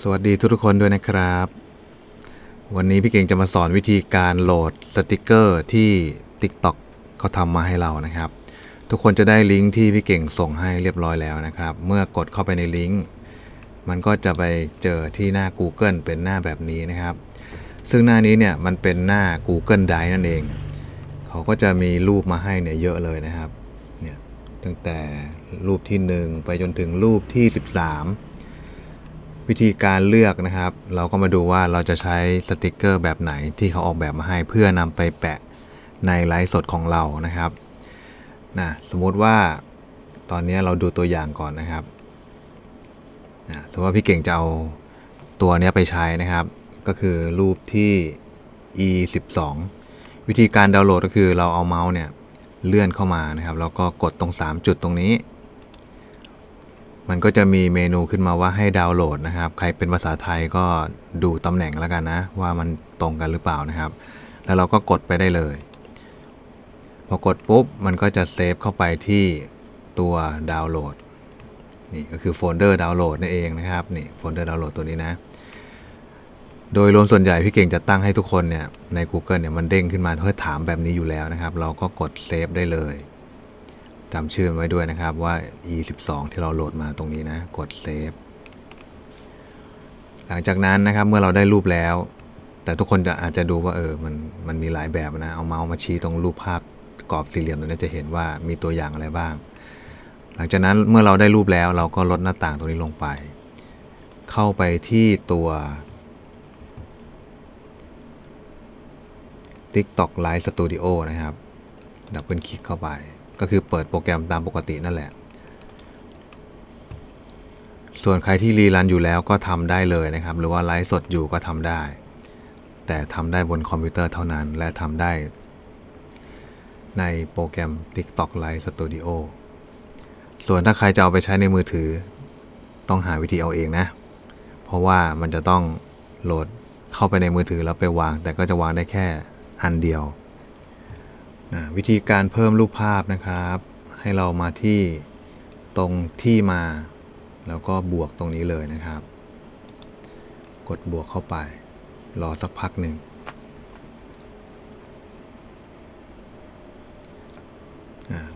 สวัสดีทุกคนด้วยนะครับ วันนี้พี่เก่งจะมาสอนวิธีการโหลดสติกเกอร์ที่ TikTok เขาทำมาให้เรานะครับ ทุกคนจะได้ลิงก์ที่พี่เก่งส่งให้เรียบร้อยแล้วนะครับ เมื่อกดเข้าไปในลิงก์มันก็จะไปเจอที่หน้า Google เป็นหน้าแบบนี้นะครับ ซึ่งหน้านี้เนี่ยมันเป็นหน้า Google Drive นั่นเอง เขาก็จะมีรูปมาให้เนี่ยเยอะเลยนะครับเนี่ยตั้งแต่รูปที่ 1 ไปจนถึงรูปที่ 13 วิธีการเลือกนะครับ เราก็มาดูว่าเราจะใช้สติกเกอร์แบบไหนที่เขาออกแบบมาให้เพื่อนำไปแปะในไลฟ์สดของเรานะครับนะสมมติว่าตอนนี้เราดูตัวอย่างก่อนนะครับนะสมมติว่าพี่เก่งจะเอาตัวนี้ไปใช้นะครับ ก็คือรูปที่ e 1 2วิธีการดาวน์โหลดก็คือเราเอาเมาส์เนี่ยเลื่อนเข้ามานะครับ แล้วก็กดตรง 3 จุดตรงนี้ มันก็จะมีเมนูขึ้นมาว่าให้ดาวน์โหลดนะครับ ใครเป็นภาษาไทยก็ดูตำแหน่งแล้วกันนะ ว่ามันตรงกันหรือเปล่านะครับ แล้วเราก็กดไปได้เลย พอกดปุ๊บ มันก็จะเซฟเข้าไปที่ตัวดาวน์โหลด นี่ก็คือโฟลเดอร์ดาวน์โหลดนั่นเองนะครับ นี่โฟลเดอร์ดาวน์โหลดตัวนี้นะ โดยรวมส่วนใหญ่พี่เก่งจะตั้งให้ทุกคนเนี่ยใน Google เนี่ยมันเด้งขึ้นมาเพื่อถามแบบนี้อยู่แล้วนะครับ เราก็กดเซฟได้เลย จำชื่อมันไว้ด้วยนะครับว่า e 1 2 ที่เราโหลดมาตรงนี้นะ กดเซฟหลังจากนั้นนะครับเมื่อเราได้รูปแล้ว แต่ทุกคนจะอาจจะดูว่าเออมันมันมีหลายแบบนะ เอาเมาส์มาชี้ตรงรูปภาพกรอบสี่เหลี่ยมตรงนี้จะเห็นว่ามีตัวอย่างอะไรบ้าง หลังจากนั้นเมื่อเราได้รูปแล้วเราก็ลดหน้าต่างตรงนี้ลงไป เข้าไปที่ตัว TikTok Live Studio นะครับดับเบิลคลิกเข้าไป ก็คือเปิดโปรแกรมตามปกตินั่นแหละ ส่วนใครที่รีรันอยู่แล้วก็ทำได้เลยนะครับ หรือว่าไลฟ์สดอยู่ก็ทำได้ แต่ทำได้บนคอมพิวเตอร์เท่านั้น และทำได้ ในโปรแกรม TikTok Live Studio ส่วนถ้าใครจะเอาไปใช้ในมือถือ ต้องหาวิธีเอาเองนะ เพราะว่ามันจะต้องโหลดเข้าไปในมือถือแล้วไปวาง แต่ก็จะวางได้แค่อันเดียว นะวิธีการเพิ่มรูปภาพนะครับ ให้เรามาที่ตรงที่มา แล้วก็บวกตรงนี้เลยนะครับ กดบวกเข้าไป รอสักพักหนึ่ง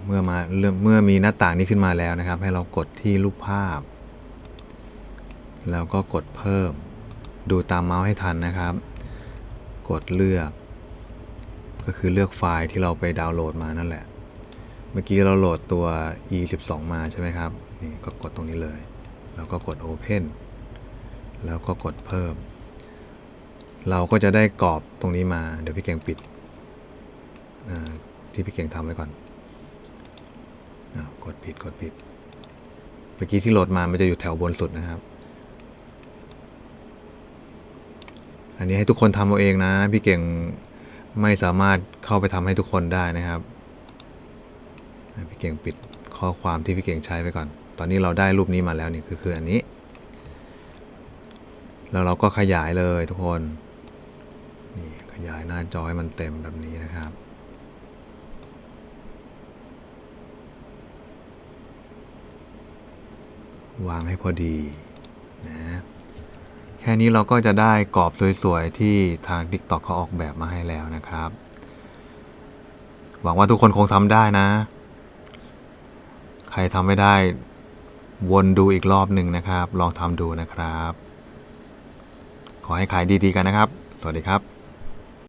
เมื่อมาเมื่อมีหน้าต่างนี้ขึ้นมาแล้วนะครับ ให้เรากดที่รูปภาพ แล้วก็กดเพิ่ม ดูตามเมาส์ให้ทันนะครับ กดเลือก ก็คือเลือกไฟล์ที่เราไปดาวน์โหลดมานั่นแหละ เมื่อกี้เราโหลดตัว e 1 2มาใช่ไหมครับ นี่ก็กดตรงนี้เลย แล้วก็กด open แล้วก็กดเพิ่ม เราก็จะได้กรอบตรงนี้มา เดี๋ยวพี่เก่งปิด ที่พี่เก่งทำไว้ก่อนอกดผิดกดผิด เมื่อกี้ที่โหลดมา มันจะอยู่แถวบนสุดนะครับ อันนี้ให้ทุกคนทำเอาเองนะ พี่เก่ง ไม่สามารถเข้าไปทำให้ทุกคนได้นะครับพี่เก่งปิดข้อความที่พี่เก่งใช้ไปก่อน ตอนนี้เราได้รูปนี้มาแล้วนี่คือคืออันนี้ แล้วเราก็ขยายเลยทุกคนนี่ขยายหน้าจอให้มันเต็มแบบนี้นะครับวางให้พอดีนะ ค่นี้เราก็จะได้กรอบสวยๆ ที่ทาง TikTok เขาออกแบบมาให้แล้วนะครับ หวังว่าทุกคนคงทำได้นะ ใครทำไม่ได้วนดูอีกรอบหนึ่งนะครับ ลองทำดูนะครับ ขอให้ขายดีๆกันนะครับ สวัสดีครับ